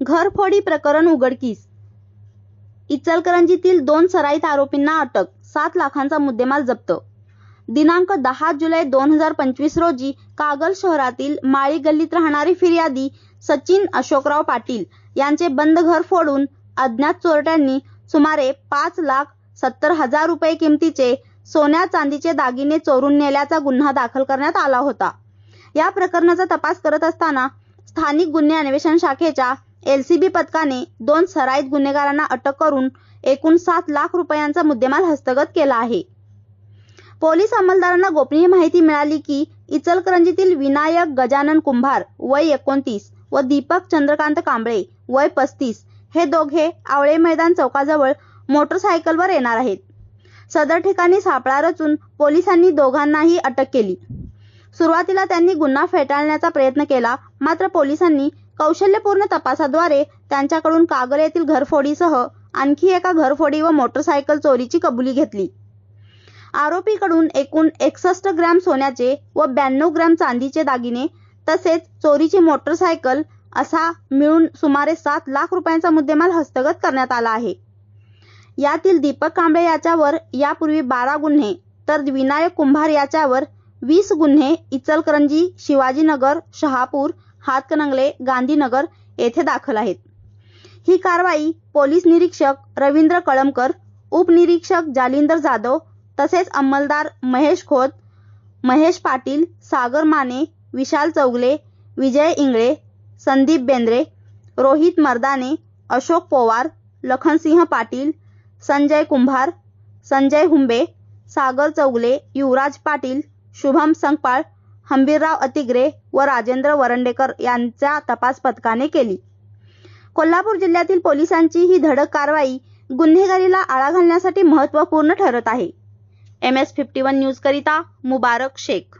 घरफोडी प्रकरण उघडकीस. इचलकरंजीतील दोन सराईत आरोपींना अटक सात लाखांचा मुद्देमाल जप्त. दिनांक दहा जुलै दोन हजार पंचवीस रोजी कागल शहरातील माळी गल्लीत राहणारी फिर्यादी सचिन अशोकराव पाटील यांचे बंद घर फोडून अज्ञात चोरट्यांनी सुमारे पाच लाख सत्तर हजार रुपये किमतीचे सोन्या चांदीचे दागिने चोरून नेल्याचा गुन्हा दाखल करण्यात आला होता. या प्रकरणाचा तपास करत असताना स्थानिक गुन्हे अन्वेषण शाखेच्या एलसीबी पथकाने दोन सराईत गुन्हेगारांना अटक करून एकूण सात लाख रुपयांचा मुद्देमाल हस्तगत केला आहे. पोलीस अंमलदारांना गोपनीय माहिती मिळाली की इचलकरंजीतील विनायक गजानन कुंभार वय एकोणतीस व दीपक चंद्रकांत कांबळे वय पस्तीस हे दोघे आवळे मैदान चौकाजवळ मोटरसायकलवर येणार आहेत. सदर ठिकाणी सापळा रचून पोलिसांनी दोघांनाही अटक केली. सुरुवातीला त्यांनी गुन्हा फेटाळण्याचा प्रयत्न केला मात्र पोलिसांनी कौशल्यपूर्ण तपासाद्वारे त्यांच्याकडून कागल येथील घरफोडीसह आणखी एका घरफोडी व मोटरसायकल चोरीची कबुली घेतली. आरोपीकडून एकूण एकसष्ट ग्रॅम सोन्याचे व ब्याण्णव ग्रॅम चांदीचे दागिने तसेच चोरीची मोटरसायकल असा मिळून सुमारे सात लाख रुपयांचा मुद्देमाल हस्तगत करण्यात आला आहे. यातील दीपक कांबळे याच्यावर यापूर्वी बारा गुन्हे तर विनायक कुंभार याच्यावर वीस गुन्हे इचलकरंजी शिवाजीनगर शहापूर हातकणंगले गांधीनगर येथे दाखल आहेत. ही कारवाई पोलीस निरीक्षक रवींद्र कळमकर उपनिरीक्षक जालिंदर जाधव तसेच अंमलदार महेश खोत महेश पाटील सागर माने विशाल चौगले विजय इंगळे संदीप बेंद्रे रोहित मर्दाने अशोक पोवार लखनसिंह पाटील संजय कुंभार संजय हुंबे सागर चौगले युवराज पाटील शुभम संगपाळ हंबीरराव अतिग्रे व राजेंद्र वरंडेकर यांच्या तपास पथकाने केली. कोल्हापूर जिल्ह्यातील पोलिसांची ही धडक कारवाई गुन्हेगारीला आळा घालण्यासाठी महत्त्वपूर्ण ठरत आहे. M S fifty one news करिता मुबारक शेख